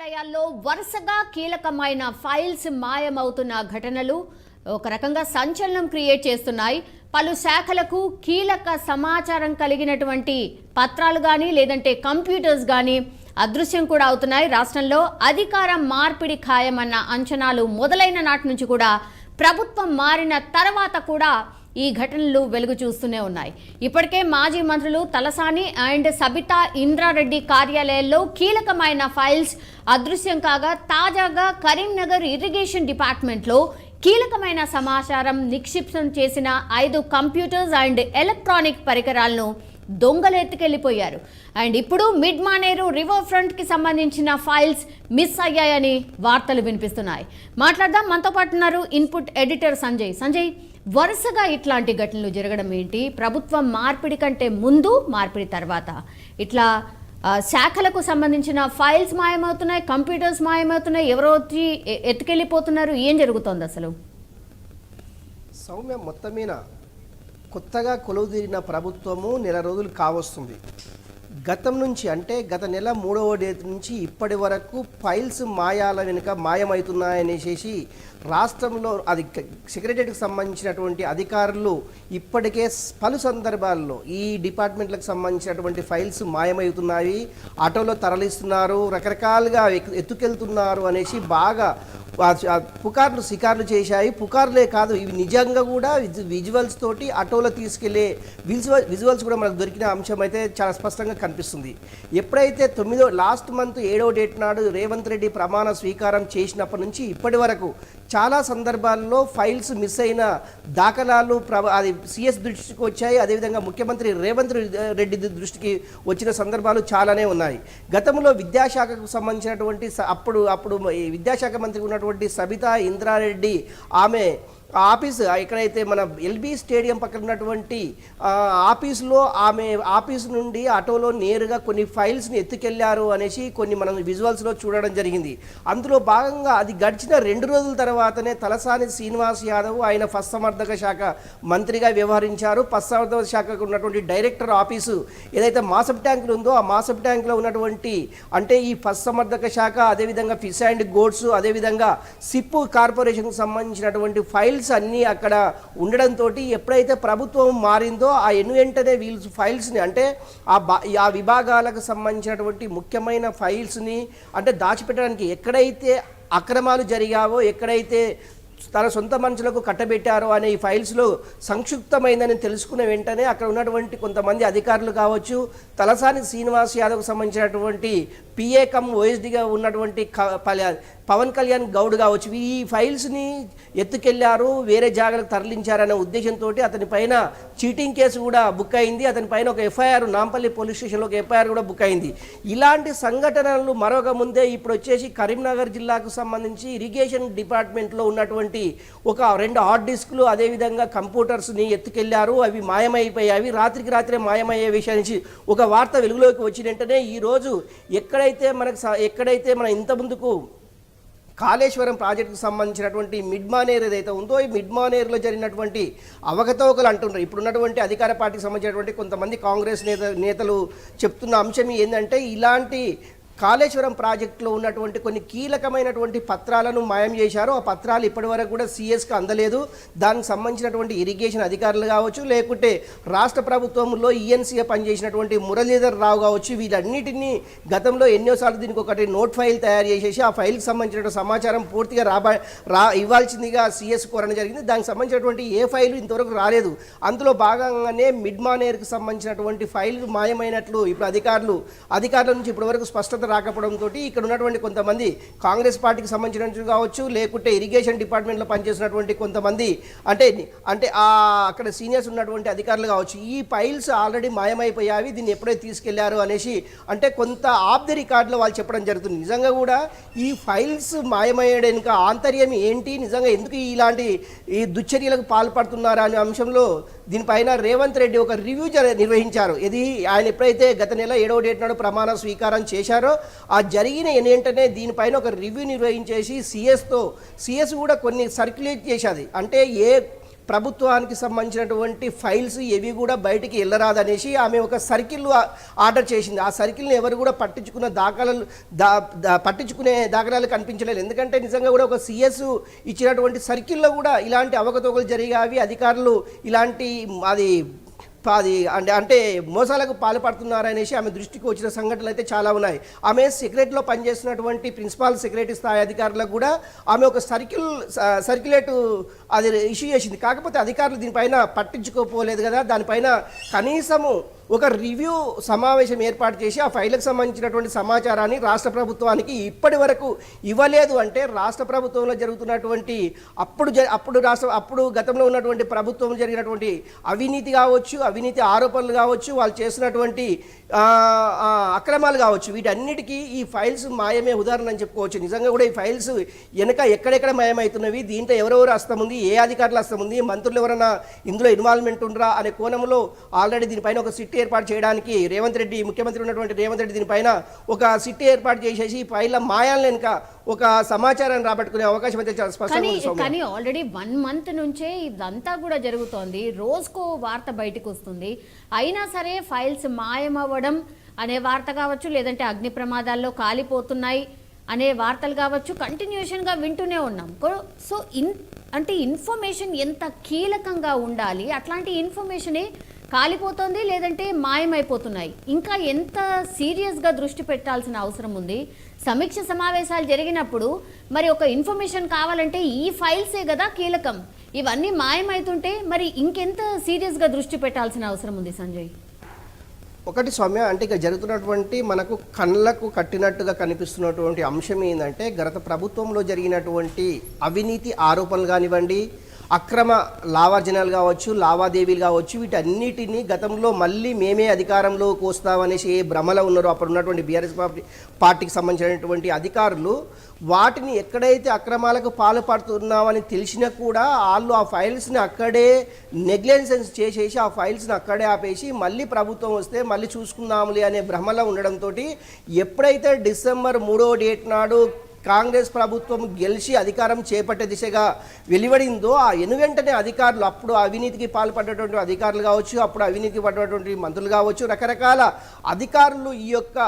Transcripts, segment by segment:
కార్యాలయాల్లో వరుసగా కీలకమైన ఫైల్స్ మాయమవుతున్న ఘటనలు ఒక రకంగా సంచలనం క్రియేట్ చేస్తున్నాయి. పలు శాఖలకు కీలక సమాచారం కలిగినటువంటి పత్రాలు కానీ లేదంటే కంప్యూటర్స్ కానీ అదృశ్యం కూడా అవుతున్నాయి. రాష్ట్రంలో అధికార మార్పిడి ఖాయమన్న అంచనాలు మొదలైన నాటి నుంచి కూడా ప్రభుత్వం మారిన తర్వాత కూడా ఈ ఘటనలు వెలుగు చూస్తూనే ఉన్నాయి. ఇప్పటికే మాజీ మంత్రులు తలసాని అండ్ సబితా ఇంద్రారెడ్డి కార్యాలయాల్లో కీలకమైన ఫైల్స్ అదృశ్యం కాగా తాజాగా కరీంనగర్ ఇరిగేషన్ డిపార్ట్మెంట్లో కీలకమైన సమాచారం నిక్షిప్తం చేసిన ఐదు కంప్యూటర్స్ అండ్ ఎలక్ట్రానిక్ పరికరాలను దొంగలు ఎత్తుకెళ్ళిపోయారు అండ్ ఇప్పుడు మిడ్ మానేరు రివర్ ఫ్రంట్కి సంబంధించిన ఫైల్స్ మిస్ అయ్యాయని వార్తలు వినిపిస్తున్నాయి. మాట్లాడదాం. మనతో పాటు ఉన్నారు ఇన్పుట్ ఎడిటర్ సంజయ్. సంజయ్ వరుసగా ఇట్లాంటి ఘటనలు జరగడం ఏంటి? ప్రభుత్వం మార్పిడి కంటే ముందు మార్పిడి తర్వాత. ఇట్లా శాఖలకు సంబంధించిన ఫైల్స్ మాయమవుతున్నాయి కంప్యూటర్స్ మాయమవుతున్నాయి ఎవరో వచ్చి ఎ- ఎత్తుకెళ్ళిపోతున్నారు. ఏం జరుగుతోంది అసలు? సౌమ్య మొత్తం మీద కొత్తగా కొలువుదీరిన ప్రభుత్వము నెల రోజులు కావస్తుంది. గతం నుంచి అంటే గత నెల మూడవ డేట్ నుంచి ఇప్పటి వరకు ఫైల్స్ మాయాల వెనుక మాయమవుతున్నాయనేసి రాష్ట్రంలో అది సెక్రటరీకి సంబంధించినటువంటి అధికారులు ఇప్పటికే పలు సందర్భాల్లో ఈ డిపార్ట్మెంట్లకు సంబంధించినటువంటి ఫైల్స్ మాయమవుతున్నాయి ఆటోలో తరలిస్తున్నారు రకరకాలుగా ఎత్తుకెళ్తున్నారు అనేసి బాగా పుకార్లు షికార్లు చేశాయి. పుకార్లే కాదు ఇవి నిజంగా కూడా విజువల్స్ తోటి ఆటోలో తీసుకెళ్ళే విజువల్ విజువల్స్ కూడా మనకు దొరికిన అంశం అయితే చాలా స్పష్టంగా కనిపిస్తుంది ఎప్పుడైతే తొమ్మిదో లాస్ట్ మంత్ ఏడవ డేట్ నాడు రేవంత్ రెడ్డి ప్రమాణ స్వీకారం చేసినప్పటి నుంచి ఇప్పటి వరకు చాలా సందర్భాల్లో ఫైల్స్ మిస్ అయిన దాఖలాలు ప్ర అది సిఎస్ దృష్టికి వచ్చాయి. అదేవిధంగా ముఖ్యమంత్రి రేవంత్ రెడ్డి దృష్టికి వచ్చిన సందర్భాలు చాలానే ఉన్నాయి. గతంలో విద్యాశాఖకు సంబంధించినటువంటి అప్పుడు అప్పుడు ఈ విద్యాశాఖ మంత్రి ఉన్నటువంటి సబితా ఇంద్రారెడ్డి ఆమె ఆఫీస్ ఎక్కడైతే మన ఎల్బీ స్టేడియం పక్కన ఉన్నటువంటి ఆఫీసులో ఆమె ఆఫీస్ నుండి ఆటోలో నేరుగా కొన్ని ఫైల్స్ని ఎత్తుకెళ్ళారు అనేసి కొన్ని మనం విజువల్స్లో చూడడం జరిగింది. అందులో భాగంగా అది గడిచిన రెండు రోజుల తర్వాతనే తలసాని శ్రీనివాస్ యాదవ్ ఆయన పశుసంవర్ధక శాఖ మంత్రిగా వ్యవహరించారు. పశుసంవర్ధక శాఖకు ఉన్నటువంటి డైరెక్టర్ ఆఫీసు ఏదైతే మాసప్ ట్యాంకులు ఉందో ఆ మాసప్ ట్యాంకులో ఉన్నటువంటి అంటే ఈ పశుసంవర్ధక శాఖ అదేవిధంగా ఫిష్ అండ్ గోడ్స్ అదేవిధంగా సిప్పు కార్పొరేషన్కు సంబంధించినటువంటి ఫైల్స్ ఫైల్స్ అన్నీ అక్కడ ఉండడంతో ఎప్పుడైతే ప్రభుత్వం మారిందో ఆ ఎన్ను వెంటనే వీళ్ళు ఫైల్స్ని అంటే ఆ బా ఆ విభాగాలకు సంబంధించినటువంటి ముఖ్యమైన ఫైల్స్ని అంటే దాచిపెట్టడానికి ఎక్కడైతే అక్రమాలు జరిగావో ఎక్కడైతే తన సొంత మనుషులకు కట్టబెట్టారు అనే ఈ ఫైల్స్లో సంక్షిప్తమైందని తెలుసుకున్న వెంటనే అక్కడ ఉన్నటువంటి కొంతమంది అధికారులు కావచ్చు తలసాని శ్రీనివాస్ యాదవ్కు సంబంధించినటువంటి పిఏ కమ్ ఓఎస్డిగా ఉన్నటువంటి పవన్ కళ్యాణ్ గౌడ్ కావచ్చు ఈ ఫైల్స్ని ఎత్తుకెళ్ళారు వేరే జాగాలకు తరలించారనే ఉద్దేశంతో అతని పైన చీటింగ్ కేసు కూడా బుక్ అయింది అతని పైన ఒక ఎఫ్ఐఆర్ నాంపల్లి పోలీస్ స్టేషన్లో ఒక ఎఫ్ఐఆర్ కూడా బుక్ అయింది. ఇలాంటి సంఘటనలు మరొక ముందే ఇప్పుడు వచ్చేసి కరీంనగర్ జిల్లాకు సంబంధించి ఇరిగేషన్ డిపార్ట్మెంట్లో ఉన్నటువంటి ఒక రెండు హార్డ్ డిస్క్లు అదేవిధంగా కంప్యూటర్స్ని ఎత్తుకెళ్ళారు. అవి మాయమైపోయాయి. అవి రాత్రికి రాత్రే మాయమయ్యే విషయానికి ఒక వార్త వెలుగులోకి వచ్చిన వెంటనే ఈరోజు ఎక్కడైతే మనకు స- ఎక్కడైతే మన ఇంత ముందుకు కాళేశ్వరం ప్రాజెక్టుకు సంబంధించినటువంటి మిడ్ మానేర్ ఏదైతే ఉందో ఈ మిడ్ మానేర్లో జరిగినటువంటి అవకతవకలు అంటున్నారు. ఇప్పుడున్నటువంటి అధికార పార్టీకి సంబంధించినటువంటి కొంతమంది కాంగ్రెస్ నేత నేతలు చెప్తున్న అంశం ఏంటంటే ఇలాంటి కాళేశ్వరం ప్రాజెక్టులో ఉన్నటువంటి కొన్ని కీలకమైనటువంటి పత్రాలను మాయం చేశారు. ఆ పత్రాలు ఇప్పటివరకు కూడా సిఎస్కి అందలేదు. దానికి సంబంధించినటువంటి ఇరిగేషన్ అధికారులు కావచ్చు లేకుంటే రాష్ట్ర ప్రభుత్వంలో ఈఎన్సీఏ పనిచేసినటువంటి మురళీధర్ రావు కావచ్చు వీటన్నిటినీ గతంలో ఎన్నోసార్లు దీనికి ఒకటి నోట్ ఫైల్ తయారు చేసేసి ఆ ఫైల్కి సంబంధించిన సమాచారం పూర్తిగా రాబా రా ఇవ్వాల్సిందిగా సిఎస్ కోరడం జరిగింది. దానికి సంబంధించినటువంటి ఏ ఫైలు ఇంతవరకు రాలేదు. అందులో భాగంగానే మిడ్మానేర్కి సంబంధించినటువంటి ఫైల్ మాయమైనట్లు ఇప్పుడు అధికారులు అధికారుల నుంచి ఇప్పటివరకు స్పష్టత రాకపోవడంతో ఇక్కడ ఉన్నటువంటి కొంతమంది కాంగ్రెస్ పార్టీకి సంబంధించిన కావచ్చు లేకుంటే ఇరిగేషన్ డిపార్ట్మెంట్లో పనిచేసినటువంటి కొంతమంది అంటే అంటే అక్కడ సీనియర్స్ ఉన్నటువంటి అధికారులు కావచ్చు ఈ ఫైల్స్ ఆల్రెడీ మాయమైపోయావి దీన్ని ఎప్పుడైతే తీసుకెళ్ళారు అనేసి అంటే కొంత ఆఫ్ ది రికార్డులో వాళ్ళు చెప్పడం జరుగుతుంది. నిజంగా కూడా ఈ ఫైల్స్ మాయమయ్యడానికి ఆంతర్యం ఏంటి? నిజంగా ఎందుకు ఇలాంటి ఈ దుశ్చర్యలకు పాల్పడుతున్నారా అనే అంశంలో దీనిపైన రేవంత్ రెడ్డి ఒక రివ్యూ నిర్వహించారు. ఇది ఆయన ఎప్పుడైతే గత నెల ఏడవ డేట్ నాడు ప్రమాణ స్వీకారం చేశారో ఆ జరిగిన ఏంటంటే దీనిపైన ఒక రివ్యూ నిర్వహించేసి సిఎస్తో సిఎస్ కూడా కొన్ని సర్క్యులేట్ చేసేది అంటే ఏ ప్రభుత్వానికి సంబంధించినటువంటి ఫైల్స్ ఏవి కూడా బయటికి వెళ్ళరాదనేసి ఆమె ఒక సర్కిల్ ఆర్డర్ చేసింది. ఆ సర్కిల్ని ఎవరు కూడా పట్టించుకున్న దాఖలాలు దా దా- పట్టించుకునే దాఖలాలు కనిపించలేదు. ఎందుకంటే నిజంగా కూడా ఒక సిఎస్ ఇచ్చినటువంటి సర్కిల్లో కూడా ఇలాంటి అవకతవకలు జరిగావి. అధికారులు ఇలాంటి అది అది అంటే అంటే మోసాలకు పాల్పడుతున్నారనేసి ఆమె దృష్టికి వచ్చిన సంఘటనలు అయితే చాలా ఉన్నాయి. ఆమె సెక్రటరీలో పనిచేస్తున్నటువంటి ప్రిన్సిపాల్ సెక్రటరీ స్థాయి అధికారులకు కూడా ఆమె ఒక సర్కిల్ సర్క్యులేట్ అది ఇష్యూ చేసింది. కాకపోతే అధికారులు దీనిపైన పట్టించుకోపోలేదు కదా. దానిపైన కనీసము ఒక రివ్యూ సమావేశం ఏర్పాటు చేసి ఆ ఫైల్కి సంబంధించినటువంటి సమాచారాన్ని రాష్ట్ర ప్రభుత్వానికి ఇప్పటి వరకు ఇవ్వలేదు అంటే రాష్ట్ర ప్రభుత్వంలో జరుగుతున్నటువంటి అప్పుడు జ- అప్పుడు రాష్ట్ర అప్పుడు గతంలో ఉన్నటువంటి ప్రభుత్వం జరిగినటువంటి అవినీతి కావచ్చు అవినీతి ఆరోపణలు కావచ్చు వాళ్ళు చేస్తున్నటువంటి అక్రమాలు కావచ్చు వీటన్నిటికీ ఈ ఫైల్స్ మాయమే ఉదాహరణ అని చెప్పుకోవచ్చు. నిజంగా కూడా ఈ ఫైల్స్ వెనక ఎక్కడెక్కడ మాయమవుతున్నవి దీంట్లో ఎవరెవరు హస్తం ఉంది ఏ అధికారులు హస్తం ఉంది? మంత్రులు ఎవరైనా ఇందులో ఇన్వాల్వ్మెంట్ ఉండరా అనే కోణంలో ఆల్రెడీ దీనిపైన ఒక సిట్ ఏర్పాటు చేయడానికి రేవంత్ రెడ్డి ముఖ్యమంత్రి ఉన్నటువంటి రేవంత్ రెడ్డి దీనిపైన ఒక సిట్ ఏర్పాటు చేసేసి ఫైళ్ళ మాయాలను వెనుక ఒక సమాచారాన్ని రాబట్టుకునే అవకాశం అయితే చాలా స్పష్టంగా కానీ ఆల్రెడీ వన్ మంత్ నుంచే ఇదంతా కూడా జరుగుతోంది. రోజుకో వార్త బయటకు వస్తుంది. అయినా సరే ఫైల్స్ మాయమవ్వడం అనే వార్త కావచ్చు లేదంటే అగ్ని ప్రమాదాల్లో కాలిపోతున్నాయి అనే వార్తలు కావచ్చు కంటిన్యూషన్గా వింటూనే ఉన్నాం. సో ఇన్ అంటే ఇన్ఫర్మేషన్ ఎంత కీలకంగా ఉండాలి? అట్లాంటి ఇన్ఫర్మేషనే కాలిపోతుంది లేదంటే మాయమైపోతున్నాయి. ఇంకా ఎంత సీరియస్గా దృష్టి పెట్టాల్సిన అవసరం ఉంది? సమీక్ష సమావేశాలు జరిగినప్పుడు మరి ఒక ఇన్ఫర్మేషన్ కావాలంటే ఈ ఫైల్సే కదా కీలకం. ఇవన్నీ మాయమైతుంటే మరి ఇంకెంత సీరియస్గా దృష్టి పెట్టాల్సిన అవసరం ఉంది సంజయ్? ఒకటి సౌమ్య అంటే ఇక జరుగుతున్నటువంటి మనకు కళ్ళకు కట్టినట్టుగా కనిపిస్తున్నటువంటి అంశం ఏంటంటే గత ప్రభుత్వంలో జరిగినటువంటి అవినీతి ఆరోపణలు కానివ్వండి అక్రమ లావార్జనాలు కావచ్చు లావాదేవీలు కావచ్చు వీటన్నిటిని గతంలో మళ్ళీ మేమే అధికారంలోకి వస్తామనేసి ఏ భ్రమలో ఉన్నారో అప్పుడు ఉన్నటువంటి బీఆర్ఎస్ పార్టీ పార్టీకి సంబంధించినటువంటి అధికారులు వాటిని ఎక్కడైతే అక్రమాలకు పాల్పడుతున్నామని తెలిసినా కూడా వాళ్ళు ఆ ఫైల్స్ని అక్కడే నెగ్లెన్సెన్స్ చేసేసి ఆ ఫైల్స్ని అక్కడే ఆపేసి మళ్ళీ ప్రభుత్వం వస్తే మళ్ళీ చూసుకుందాములే అనే భ్రమలో ఉండడంతో ఎప్పుడైతే డిసెంబర్ మూడో డేట్ నాడు కాంగ్రెస్ ప్రభుత్వం గెలిచి అధికారం చేపట్టే దిశగా వెలువడిందో ఆ వెనువెంటనే అధికారులు అప్పుడు అవినీతికి పాల్పడేటువంటి అధికారులు కావచ్చు అప్పుడు అవినీతికి పడ్డటువంటి మంత్రులు కావచ్చు రకరకాల అధికారులు ఈ యొక్క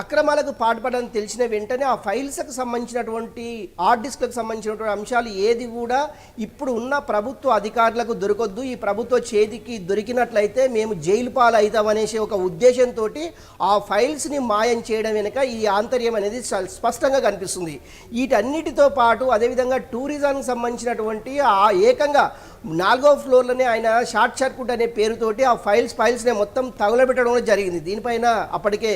అక్రమాలకు పాటుపడని తెలిసిన వెంటనే ఆ ఫైల్స్కు సంబంధించినటువంటి హార్డ్ డిస్క్లకు సంబంధించినటువంటి అంశాలు ఏది కూడా ఇప్పుడు ఉన్న ప్రభుత్వ అధికారులకు దొరకొద్దు. ఈ ప్రభుత్వ చేతికి దొరికినట్లయితే మేము జైలు పాలు అవుతామనేసి ఒక ఉద్దేశంతో ఆ ఫైల్స్ని మాయం చేయడం వెనుక ఈ ఆంతర్యం అనేది స్పష్టంగా కనిపిస్తుంది. వీటన్నిటితో పాటు అదేవిధంగా టూరిజంకి సంబంధించినటువంటి ఆ ఏకంగా నాలుగో ఫ్లోర్లోనే ఆయన షార్ట్ సర్క్యూట్ అనే పేరుతోటి ఆ ఫైల్స్ ఫైల్స్ని మొత్తం తగులబెట్టడం జరిగింది. దీనిపైన అప్పటికే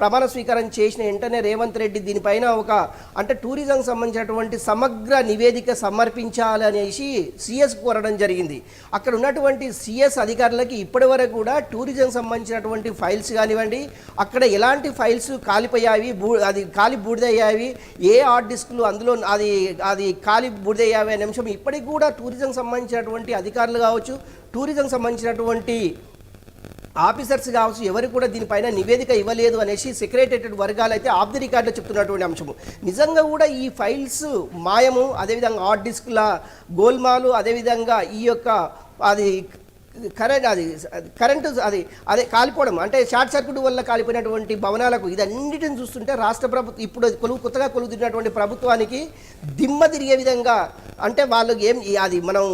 ప్రమాణ స్వీకారం చేసిన వెంటనే రేవంత్ రెడ్డి దీనిపైన ఒక అంటే టూరిజం సంబంధించినటువంటి సమగ్ర నివేదిక సమర్పించాలి అనేసి సిఎస్ కోరడం జరిగింది. అక్కడ ఉన్నటువంటి సిఎస్ అధికారులకి ఇప్పటి వరకు కూడా టూరిజం సంబంధించినటువంటి ఫైల్స్ కానివ్వండి అక్కడ ఎలాంటి ఫైల్స్ కాలిపోయావి బూ అది కాలి బూడిదయ్యావి ఏ హార్డ్ డిస్క్లు అందులో అది అది కాలి బూడిదయ్యావి అనే అంశం ఇప్పటికి కూడా టూరిజం సంబంధించినటువంటి అధికారులు కావచ్చు టూరిజం సంబంధించినటువంటి ఆఫీసర్స్ కావచ్చు ఎవరు కూడా దీనిపైన నివేదిక ఇవ్వలేదు అనేసి సెక్రటేరియట్ వర్గాలు అయితే ఆఫ్ ది రికార్డులో చెప్తున్నటువంటి అంశము. నిజంగా కూడా ఈ ఫైల్స్ మాయము అదేవిధంగా హార్డ్ డిస్క్ల గోల్మాలు అదేవిధంగా ఈ యొక్క అది కరెంట్ అది కరెంటు అది అదే కాలిపోవడం అంటే షార్ట్ సర్క్యూట్ వల్ల కాలిపోయినటువంటి భవనాలకు ఇదన్నిటిని చూస్తుంటే రాష్ట్ర ప్రభుత్వం ఇప్పుడు కొలువు కొత్తగా కొలుగుతున్నటువంటి ప్రభుత్వానికి దిమ్మ తిరిగే విధంగా అంటే వాళ్ళకి ఏం అది మనం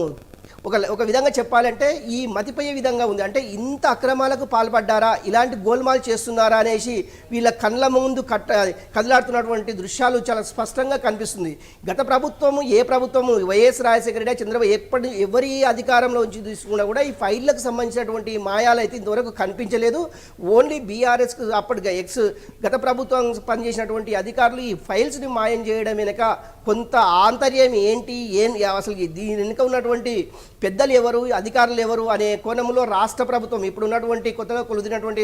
ఒక ఒక విధంగా చెప్పాలంటే ఈ మతిపోయే విధంగా ఉంది. అంటే ఇంత అక్రమాలకు పాల్పడ్డారా? ఇలాంటి గోల్మాల్ చేస్తున్నారా అనేసి వీళ్ళ కళ్ళ ముందు కట్ట కదలాడుతున్నటువంటి దృశ్యాలు చాలా స్పష్టంగా కనిపిస్తుంది. గత ప్రభుత్వము ఏ ప్రభుత్వము వైఎస్ రాజశేఖర రెడ్డి చంద్రబాబు ఎప్పటి ఎవరి అధికారంలో ఉంచి తీసుకున్నా కూడా ఈ ఫైళ్ళకు సంబంధించినటువంటి మాయాలు అయితే ఇంతవరకు కనిపించలేదు. ఓన్లీ బీఆర్ఎస్కు అప్పటిగా ఎక్స్ గత ప్రభుత్వం పనిచేసినటువంటి అధికారులు ఈ ఫైల్స్ని మాయం చేయడం వెనుక కొంత ఆంతర్యం ఏంటి? ఏం అసలు దీని వెనుక ఉన్నటువంటి పెద్దలు ఎవరు అధికారులు ఎవరు అనే కోణంలో రాష్ట్ర ప్రభుత్వం ఇప్పుడు ఉన్నటువంటి కొత్తగా కొలుదినటువంటి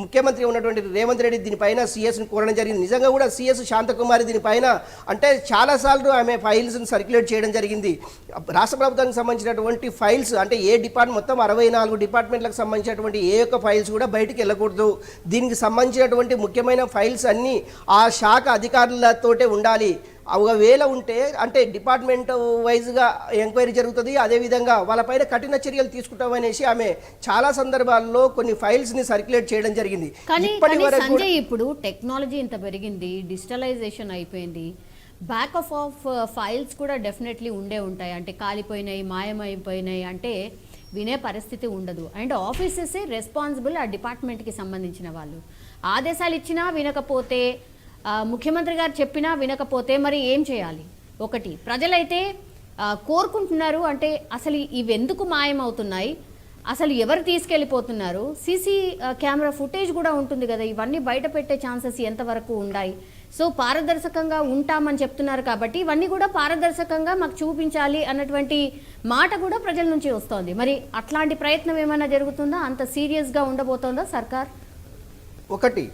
ముఖ్యమంత్రి ఉన్నటువంటి రేవంత్ రెడ్డి దీనిపైన సీఎస్ని కోరడం జరిగింది. నిజంగా కూడా సీఎస్ శాంతకుమారి దీనిపైన అంటే చాలాసార్లు ఆమె ఫైల్స్ని సర్క్యులేట్ చేయడం జరిగింది. రాష్ట్ర ప్రభుత్వానికి సంబంధించినటువంటి ఫైల్స్ అంటే ఏ డిపార్ట్మెంట్ మొత్తం అరవై నాలుగు డిపార్ట్మెంట్లకు సంబంధించినటువంటి ఏ ఒక్క ఫైల్స్ కూడా బయటికి వెళ్ళకూడదు. దీనికి సంబంధించినటువంటి ముఖ్యమైన ఫైల్స్ అన్నీ ఆ శాఖ అధికారులతోటే ఉండాలి. ఒకవేళ ఉంటే అంటే డిపార్ట్మెంట్ వైజ్గా ఎంక్వైరీ జరుగుతుంది అదేవిధంగా వాళ్ళపైన కఠిన చర్యలు తీసుకుంటామనేసి ఆమె చాలా సందర్భాల్లో కొన్ని ఫైల్స్ని సర్క్యులేట్ చేయడం జరిగింది. సంజయ్ ఇప్పుడు టెక్నాలజీ ఇంత పెరిగింది డిజిటలైజేషన్ అయిపోయింది బ్యాక్ ఆఫ్ ఆఫ్ ఫైల్స్ కూడా డెఫినెట్లీ ఉండే ఉంటాయి. అంటే కాలిపోయినాయి మాయమైపోయినాయి అంటే వినే పరిస్థితి ఉండదు. అండ్ ఆఫీసెసే రెస్పాన్సిబుల్ ఆ డిపార్ట్మెంట్కి సంబంధించిన వాళ్ళు. ఆదేశాలు ఇచ్చినా వినకపోతే ముఖ్యమంత్రి గారు చెప్పినా వినకపోతే మరి ఏం చేయాలి? ఒకటి ప్రజలైతే కోరుకుంటున్నారు అంటే అసలు ఇవి ఎందుకు మాయమవుతున్నాయి? అసలు ఎవరు తీసుకెళ్ళిపోతున్నారు? సీసీ కెమెరా ఫుటేజ్ కూడా ఉంటుంది కదా ఇవన్నీ బయట పెట్టే ఛాన్సెస్ ఎంతవరకు ఉన్నాయి సో పారదర్శకంగా ఉంటామని చెప్తున్నారు కాబట్టి ఇవన్నీ కూడా పారదర్శకంగా మాకు చూపించాలి అన్నటువంటి మాట కూడా ప్రజల నుంచి వస్తోంది. మరి అట్లాంటి ప్రయత్నం ఏమైనా జరుగుతుందా? అంత సీరియస్గా ఉండబోతోందా సర్కార్? ఒకటి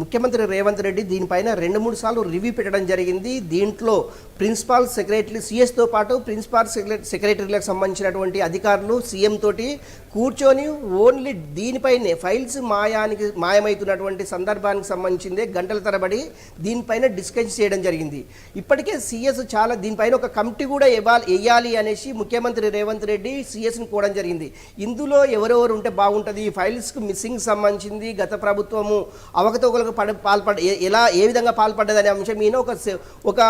ముఖ్యమంత్రి రేవంత్ రెడ్డి దీనిపైన రెండు మూడు సార్లు రివ్యూ పెట్టడం జరిగింది. దీంట్లో ప్రిన్సిపాల్ సెక్రటరీ సిఎస్తో పాటు ప్రిన్సిపాల్ సెక్రటరీలకు సంబంధించినటువంటి అధికారులు సీఎం తోటి కూర్చొని ఓన్లీ దీనిపైనే ఫైల్స్ మాయానికి మాయమవుతున్నటువంటి సందర్భానికి సంబంధించిందే గంటల తరబడి దీనిపైన డిస్కస్ చేయడం జరిగింది. ఇప్పటికే సీఎస్ చాలా దీనిపైన ఒక కమిటీ కూడా ఇవ్వాలి వేయాలి అనేసి ముఖ్యమంత్రి రేవంత్ రెడ్డి సీఎస్ని కోవడం జరిగింది. ఇందులో ఎవరెవరు ఉంటే బాగుంటుంది? ఈ ఫైల్స్కి మిస్సింగ్ సంబంధించింది గత ప్రభుత్వము అవకతవకలకు పడ పాల్పడ ఎలా ఏ విధంగా పాల్పడ్డదనే అంశం ఈయన ఒక ఒక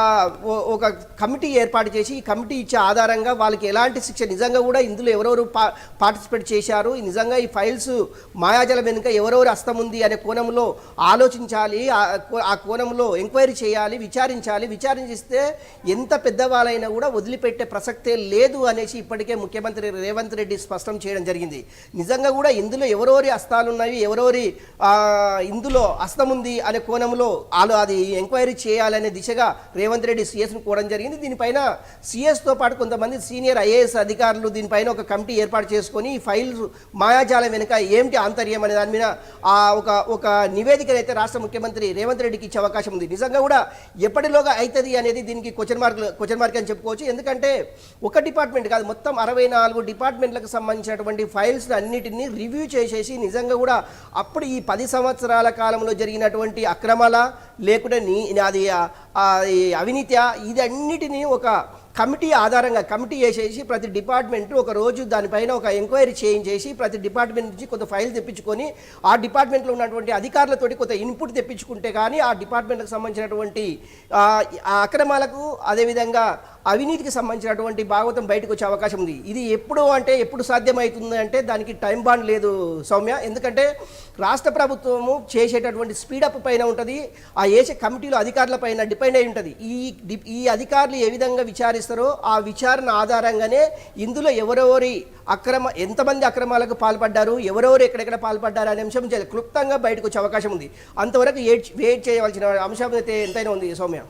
ఒక కమిటీ ఏర్పాటు చేసి ఈ కమిటీ ఇచ్చే ఆధారంగా వాళ్ళకి ఎలాంటి శిక్ష నిజంగా కూడా ఇందులో ఎవరెవరు పా పార్టిసిపేట్ చేశారు. నిజంగా ఈ ఫైల్స్ మాయాజలం వెనుక ఎవరెవరు హస్తం ఉంది అనే కోణంలో ఆలోచించాలి. ఆ కోణంలో ఎంక్వైరీ చేయాలి విచారించాలి. విచారించిస్తే ఎంత పెద్దవాళ్ళైనా కూడా వదిలిపెట్టే ప్రసక్తే లేదు అనేసి ఇప్పటికే ముఖ్యమంత్రి రేవంత్ రెడ్డి స్పష్టం చేయడం జరిగింది. నిజంగా కూడా ఇందులో ఎవరెవరి హస్తాలు ఉన్నాయి ఎవరెవరి ఇందులో హస్తం ఉంది అనే కోణంలో వాళ్ళు అది ఎంక్వైరీ చేయాలనే దిశగా రేవంత్ రెడ్డి సిఎస్ను కోవడం జరిగింది. దీనిపైన సిఎస్తో పాటు కొంతమంది సీనియర్ ఐఏఎస్ అధికారులు దీనిపైన ఒక కమిటీ ఏర్పాటు చేసుకొని ఈ ఫైల్స్ మాయాజాలం వెనుక ఏమిటి ఆంతర్యం అనే దాని మీద ఆ ఒక ఒక నివేదికను అయితే రాష్ట్ర ముఖ్యమంత్రి రేవంత్ రెడ్డికి ఇచ్చే అవకాశం ఉంది. నిజంగా కూడా ఎప్పటిలోగా అవుతుంది అనేది దీనికి క్వశ్చన్ మార్కులు క్వశ్చన్ మార్క్ అని చెప్పుకోవచ్చు. ఎందుకంటే ఒక డిపార్ట్మెంట్ కాదు మొత్తం అరవై నాలుగు డిపార్ట్మెంట్లకు సంబంధించినటువంటి ఫైల్స్ అన్నిటినీ రివ్యూ చేసేసి నిజంగా కూడా అప్పుడు ఈ పది సంవత్సరాల కాలంలో జరిగినటువంటి అక్రమాల లేకుంటే నీ అది అవినీతి ఇది అన్నిటినీ ఒక కమిటీ ఆధారంగా కమిటీ వేసేసి ప్రతి డిపార్ట్మెంట్ ఒక రోజు దానిపైన ఒక ఎంక్వైరీ చేయించేసి ప్రతి డిపార్ట్మెంట్ నుంచి కొంత ఫైల్ తెప్పించుకొని ఆ డిపార్ట్మెంట్లో ఉన్నటువంటి అధికారులతోటి కొంత ఇన్పుట్ తెప్పించుకుంటే కానీ ఆ డిపార్ట్మెంట్కి సంబంధించినటువంటి ఆ అక్రమాలకు అదేవిధంగా అవినీతికి సంబంధించినటువంటి భాగవతం బయటకు వచ్చే అవకాశం ఉంది. ఇది ఎప్పుడు అంటే ఎప్పుడు సాధ్యమవుతుంది అంటే దానికి టైం బాండ్ లేదు సౌమ్య. ఎందుకంటే రాష్ట్ర ప్రభుత్వము చేసేటటువంటి స్పీడప్ పైన ఉంటుంది. ఆ వేసే కమిటీలు అధికారుల పైన డిపెండ్ అయి ఉంటుంది. ఈ డి- ఈ అధికారులు ఏ విధంగా విచారిస్తారో ఆ విచారణ ఆధారంగానే ఇందులో ఎవరెవరి అక్రమ ఎంతమంది అక్రమాలకు పాల్పడ్డారు ఎవరెవరు ఎక్కడెక్కడ పాల్పడ్డారు అనే అంశం క్లుప్తంగా బయటకు వచ్చే అవకాశం ఉంది. అంతవరకు వెయిట్ చేయవలసిన అంశం అయితే ఎంతైనా ఉంది సౌమ్య.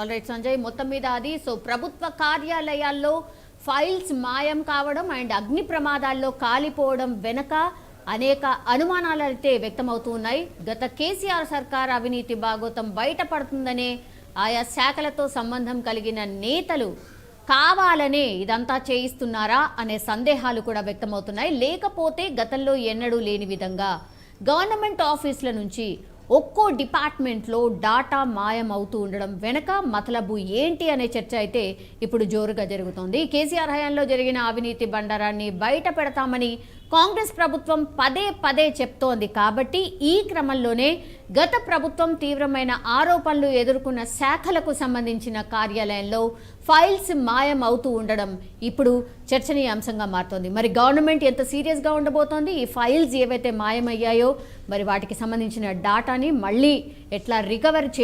ఆల్ రైట్ సంజయ్ మొత్తం మీద అది. సో ప్రభుత్వ కార్యాలయాల్లో ఫైల్స్ మాయం కావడం అండ్ అగ్ని ప్రమాదాల్లో కాలిపోవడం వెనక అనేక అనుమానాలు అయితే వ్యక్తమవుతున్నాయి. గత కేసీఆర్ సర్కార్ అవినీతి భాగోతం బయటపడుతుందనే ఆయా శాఖలతో సంబంధం కలిగిన నేతలు కావాలనే ఇదంతా చేయిస్తున్నారా అనే సందేహాలు కూడా వ్యక్తమవుతున్నాయి. లేకపోతే గతంలో ఎన్నడూ లేని విధంగా గవర్నమెంట్ ఆఫీసుల నుంచి ఒక్కో డిపార్ట్మెంట్లో డాటా మాయం అవుతూ ఉండడం వెనక మతలబు ఏంటి అనే చర్చ అయితే ఇప్పుడు జోరుగా జరుగుతోంది. కేసీఆర్ హయాంలో జరిగిన అవినీతి బండారాన్ని బయట పెడతామని కాంగ్రెస్ ప్రభుత్వం పదే పదే చెప్తోంది. కాబట్టి ఈ క్రమంలోనే గత ప్రభుత్వం తీవ్రమైన ఆరోపణలు ఎదుర్కొన్న శాఖలకు సంబంధించిన కార్యాలయంలో ఫైల్స్ మాయం అవుతూ ఉండడం ఇప్పుడు చర్చనీయాంశంగా మారుతోంది. మరి గవర్నమెంట్ ఎంత సీరియస్గా ఉండబోతోంది? ఈ ఫైల్స్ ఏవైతే మాయమయ్యాయో మరి వాటికి సంబంధించిన డాటాని మళ్ళీ ఎట్లా రికవర్ చే